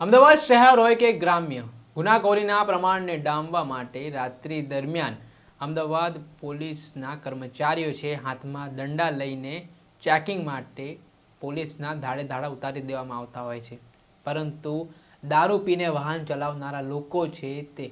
અમદાવાદ શહેર હોય કે ગ્રામ્ય, ગુનાખોરીના પ્રમાણને ડામવા માટે રાત્રિ દરમિયાન અમદાવાદ પોલીસના કર્મચારીઓ છે, હાથમાં દંડા લઈને ચેકિંગ માટે પોલીસના ધાડે ધાડા ઉતારી દેવામાં આવતા હોય છે. પરંતુ દારૂ પીને વાહન ચલાવનારા લોકો છે તે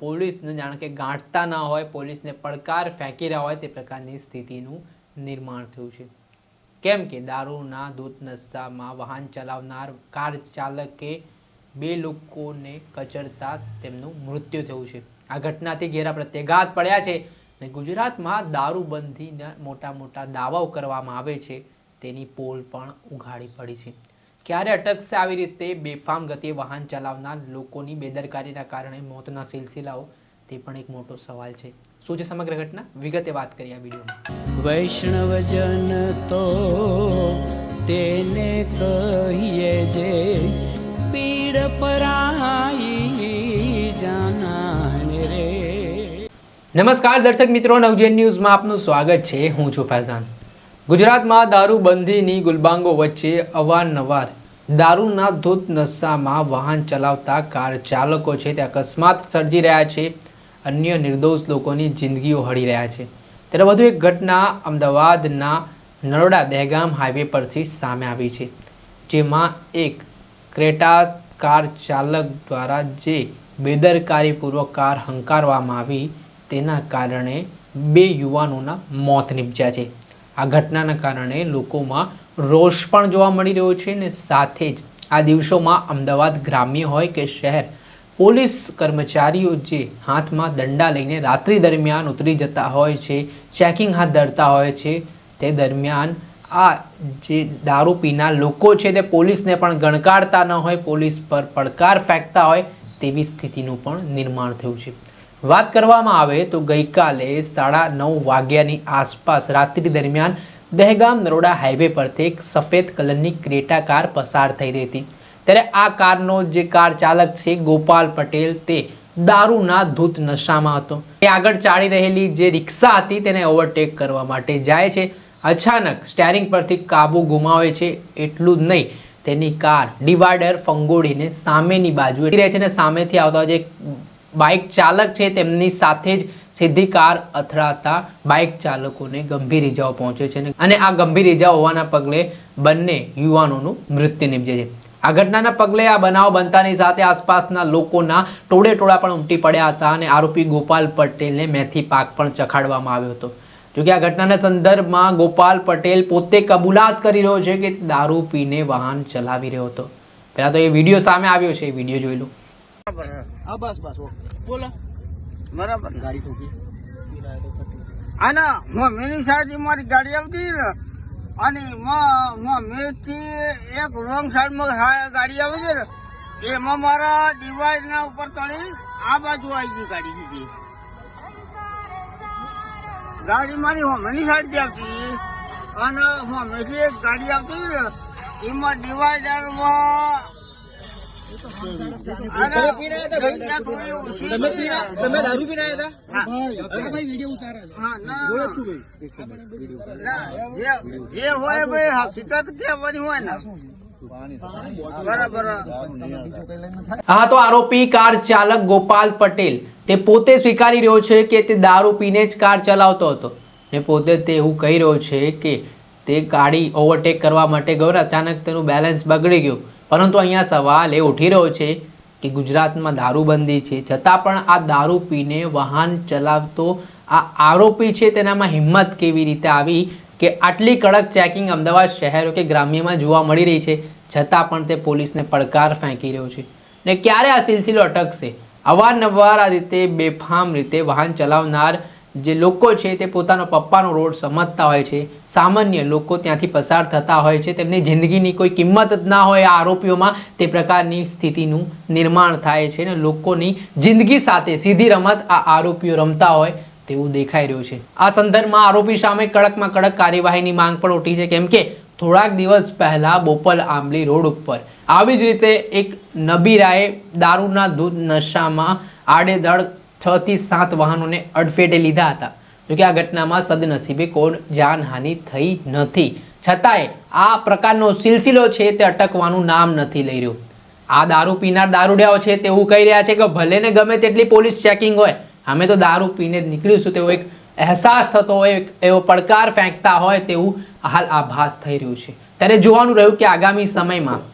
પોલીસને જાણ કે ગાંઠતા ના હોય, પોલીસને પડકાર ફેંકી રહ્યા હોય તે પ્રકારની સ્થિતિનું નિર્માણ થયું છે. કેમ કે દારૂના દૂધ નશામાં વાહન ચલાવનાર કાર ચાલકે બે લોકોને કચડતા તેમનું મૃત્યુ થયું છે. આ ઘટનાથી ઘેરા પ્રત્યાઘાત પડ્યા છે અને ગુજરાતમાં દારૂબંધીના મોટા મોટા દાવાઓ કરવામાં આવે છે. તેની પોલ પણ ઉઘાડી પડી છે. ક્યારે અટકશે આવી રીતે બેફામ ગતિએ વાહન ચલાવનાર લોકોની બેદરકારીના કારણે મોતના સિલસિલાઓ? તે પણ એક મોટો સવાલ છે. શું છે સમગ્ર ઘટના? વિગતે વાત કરીએ આ વિડીયોમાં. વૈષ્ણવજન તો તેને કહીએ જે નમસ્કાર, દર્શક મિત્રો નવજેન ન્યૂઝમાં આપનું સ્વાગત છે. હું છું ફૈઝાન. ગુજરાતમાં દારૂબંધીની ગુલબાંગો વચ્ચે અવારનવાર દારૂના ધૂત નશામાં વાહન ચલાવતા કાર ચાલકો છે તે અકસ્માત સર્જી રહ્યા છે. અન્ય નિર્દોષ લોકોની જિંદગીઓ હળી રહ્યા છે. ત્યારે વધુ એક ઘટના અમદાવાદના નરોડા દહેગામ હાઈવે પરથી સામે આવી છે, જેમાં એક ક્રેટા કાર ચાલક દ્વારા જે બેદરકારીપૂર્વક કાર હંકારવામાં આવી, તેના કારણે બે યુવાનોના મોત નીપજ્યા છે. આ ઘટનાના કારણે લોકોમાં રોષ પણ જોવા મળી રહ્યો છે ને સાથે જ આ દિવસોમાં અમદાવાદ ગ્રામ્ય હોય કે શહેર, પોલીસ કર્મચારીઓ જે હાથમાં દંડા લઈને રાત્રિ દરમિયાન ઉતરી જતા હોય છે, ચેકિંગ હાથ ધરતા હોય છે, તે દરમિયાન આ જે દારૂ પીનાર લોકો છે તે પોલીસને પણ ગણકારતા ન હોય, પોલીસ પર પડકાર ફેંકતા હોય તેવી સ્થિતિનું પણ નિર્માણ થયું છે. વાત કરવામાં આવે તો ગઈકાલે સાડા નવ વાગ્યાની આસપાસ રાત્રિ દરમિયાન દહેગામ નરોડા હાઈવે પરથી એક સફેદ કલરની ક્રેટા કાર પસાર થઈ રહી હતી. ત્યારે આ કારનો જે કાર ચાલક છે ગોપાલ પટેલ તે દારૂના ધૂત નશામાં હતો. એ આગળ ચાલી રહેલી જે રિક્ષા હતી તેને ઓવરટેક કરવા માટે જાય છે. અચાનક સ્ટેરિંગ પરથી કાબુ ગુમાવે છે એટલું જ નહીં, તેની કાર ડિવાઈડર ફંગોળીને સામેની બાજુએ રહે છે અને સામેથી આવતા જે બાઇક ચાલક છે તેમની સાથે જ સીધી કાર અથડાતા બાઇક ચાલકોને ગંભીર ઇજાઓ પહોંચે છે અને- આ ગંભીર ઇજાઓ હોવાના પગલે બંને યુવાનોનું મૃત્યુ નિપજે છે. આ ઘટનાના પગલે આ બનાવ બનતાની સાથે આસપાસના લોકોના ટોળે ટોળા પણ ઉમટી પડ્યા હતા અને આરોપી ગોપાલ પટેલને મેથી પાક પણ ચખાડવામાં આવ્યો હતો. જોકે આ ઘટનાના સંદર્ભમાં ગોપાલ પટેલ પોતે કબૂલાત કરી રહ્યો છે કે દારૂ પીને વાહન ચલાવી રહ્યો હતો. પહેલાં તો એ વીડિયો સામે આવ્યો છે એ વીડિયો જોઈ લો. હા બસ બસ બોલો. બરાબર. ગાડી ઠોકી અને હું મિની સાઈડ મારી ગાડી આવતી ને અને હું મેથી એક રોંગ સાઈડમાં ગાડી આવે છે ને એમાં મારા ડિવાઈડ ઉપર તળી આ બાજુ આવી ગઈ ગાડી સીધી. ગાડી મારી હું મિની સાઈડ આવતી. અને હું એક ગાડી આવતી ને એમાં ડિવાઈડરમાં તમે દારૂ પીના હતા? ભાઈ વીડિયો ઉતારે છે? હા, ના, જોડે ના. જ છું ભાઈ? એક મિનિટ વીડિયો ના, જે જે હોય ભાઈ હકીકત કહેવાની હોય ને. હા તો આરોપી કાર ચાલક ગોપાલ પટેલ. તે પોતે સ્વીકારી રહ્યો છે કે તે દારૂ પીને જ કાર ચલાવતો હતો. ને પોતે તે એવું કહી રહ્યો છે કે તે ગાડી ઓવરટેક કરવા માટે ગયો અચાનક તેનું બેલેન્સ બગડી ગયું. પરંતુ અહીંયા સવાલ એ ઉઠી રહ્યો છે કે ગુજરાતમાં દારૂબંધી છે. છતાં પણ આ દારૂ પીને વાહન ચલાવતો આ આરોપી છે તેનામાં હિંમત કેવી રીતે આવી કે આટલી કડક ચેકિંગ અમદાવાદ શહેરો કે ગ્રામ્યમાં જોવા મળી રહી છે? છતાં પણ તે પોલીસને પડકાર ફેંકી રહ્યો છે. ને ક્યારે આ સિલસિલો અટકશે? અવારનવાર આ રીતે બેફામ રીતે વાહન ચલાવનાર જે લોકો છે તે પોતાનો પપ્પાનો રોડ સમજતા હોય છે. સામાન્ય લોકો ત્યાંથી પસાર થતા હોય છે. તેમની જિંદગીની કોઈ કિંમત જ ના હોય આ આરોપીઓમાં. તે પ્રકારની સ્થિતિનું નિર્માણ થાય છે અને લોકોની જિંદગી સાથે સીધી રમત આ આરોપીઓ રમતા હોય તેવું દેખાઈ રહ્યું છે. આ સંદર્ભમાં આરોપી સામે કડકમાં કડક કાર્યવાહીની માંગ પણ ઉઠી છે. કેમ કે થોડાક દિવસ પહેલા બોપલ આંબલી રોડ ઉપર આવી જ રીતે એક નબીરાએ દારૂના દૂધ નશામાં આડેધડ છ થી સાત વાહનોને અડફેટે લીધા હતા. જોકે આ ઘટનામાં સદનસીબે કોઈ જાનહાનિ થઈ નથી. છતાંય આ પ્રકારનો સિલસિલો છે તે અટકવાનું નામ નથી લઈ રહ્યું. આ દારૂ પીનાર દારૂડિયાઓ છે તેવું કહી રહ્યા છે કે ભલે ને ગમે તેટલી પોલીસ ચેકિંગ હોય, અમે તો દારૂ પીને જ નીકળીશું તેવો એક અહેસાસ થતો હોય એવો પડકાર ફેંકતા હોય તેવું હાલ આભાસ થઈ રહ્યું છે. ત્યારે જોવાનું રહ્યું કે આગામી સમયમાં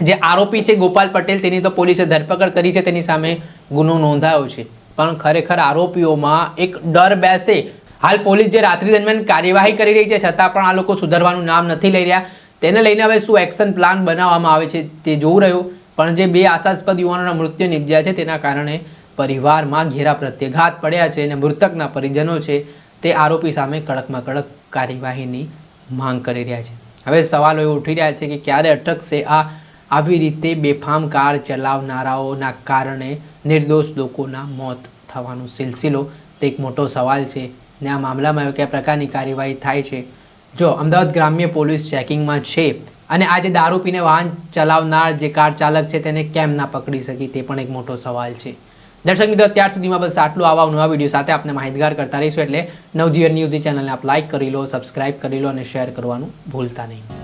જે આરોપી છે ગોપાલ પટેલ, તેની તો પોલીસે ધરપકડ કરી છે, તેની સામે ગુનો નોંધાયો છે. પણ ખરેખર આરોપીઓમાં એક ડર બેસે. હાલ પોલીસ જે રાત્રિ દરમિયાન કાર્યવાહી કરી રહી છે, છતાં પણ આ લોકો સુધારવાનું નામ નથી લઈ રહ્યા. તેને લઈને હવે શું એક્શન પ્લાન બનાવવામાં આવે છે તે જોવું રહ્યું. પણ જે બે આશાસ્પદ યુવાનોના મૃત્યુ નિપજ્યા છે, તેના કારણે પરિવારમાં ઘેરા પ્રત્યાઘાત પડ્યા છે અને મૃતકના પરિજનો છે તે આરોપી સામે કડકમાં કડક કાર્યવાહીની માંગ કરી રહ્યા છે. હવે સવાલો એ ઉઠી રહ્યા છે કે ક્યારે અટકશે આ આવી રીતે બેફામ કાર ચલાવનારાઓના કારણે નિર્દોષ લોકોના મોત થવાનો સિલસિલો તે એક મોટો સવાલ છે ને આ મામલામાં કયા પ્રકારની કાર્યવાહી થાય છે? જો અમદાવાદ ગ્રામ્ય પોલીસ ચેકિંગમાં છે અને આજે દારૂ પીને વાહન ચલાવનાર જે કાર ચાલક છે તેને કેમ ના પકડી શકી તે પણ એક મોટો સવાલ છે. દર્શક મિત્રો, અત્યાર સુધીમાં બસ આટલું. આવા નવા વીડિયો સાથે આપણે માહિતગાર કરતા રહીશું એટલે નવજીવન ન્યૂઝ ચેનલને આપ લાઇક કરી લો સબસ્ક્રાઇબ કરી લો અને શેર કરવાનું ભૂલતા નહીં.